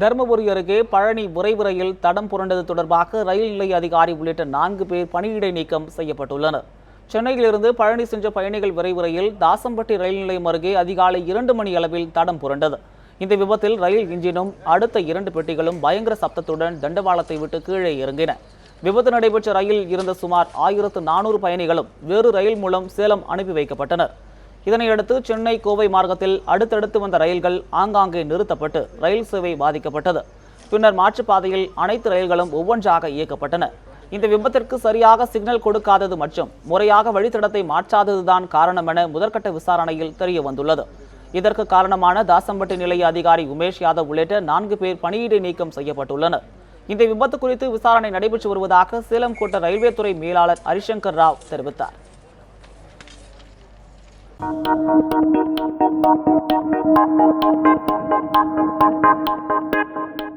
தருமபுரி அருகே பழனி விரைவு ரயில் தடம் புரண்டது தொடர்பாக ரயில் நிலைய அதிகாரி உள்ளிட்ட நான்கு பேர் பணியிடை நீக்கம் செய்யப்பட்டுள்ளனர். சென்னையிலிருந்து பழனி சென்ற பயணிகள் விரைவு ரயில் தாசம்பட்டி ரயில் நிலையம் அருகே அதிகாலை இரண்டு மணி அளவில் தடம் புரண்டது. இந்த விபத்தில் ரயில் இன்ஜினும் அடுத்த இரண்டு பெட்டிகளும் பயங்கர சப்தத்துடன் தண்டவாளத்தை விட்டு கீழே இறங்கின. விபத்து நடைபெற்ற ரயில் இருந்த சுமார் ஆயிரத்து நானூறு பயணிகளும் வேறு ரயில் மூலம் சேலம் அனுப்பி வைக்கப்பட்டனர். இதனையடுத்து சென்னை கோவை மார்க்கத்தில் அடுத்தடுத்து வந்த ரயில்கள் ஆங்காங்கே நிறுத்தப்பட்டு ரயில் சேவை பாதிக்கப்பட்டது. பின்னர் மாற்றுப்பாதையில் அனைத்து ரயில்களும் ஒவ்வொன்றாக இயக்கப்பட்டன. இந்த விபத்திற்கு சரியாக சிக்னல் கொடுக்காதது மற்றும் முறையாக வழித்தடத்தை மாற்றாததுதான் காரணம் என முதற்கட்ட விசாரணையில் தெரிய வந்துள்ளது இதற்கு காரணமான தாசம்பட்டி நிலைய அதிகாரி உமேஷ் யாதவ் உள்ளிட்ட நான்கு பேர் பணியிடை நீக்கம் செய்யப்பட்டுள்ளனர். இந்த விபத்து குறித்து விசாரணை நடைபெற்று வருவதாக சேலம் கோட்ட ரயில்வே துறை மேலாளர் ஹரிசங்கர் ராவ் தெரிவித்தார். Thank you.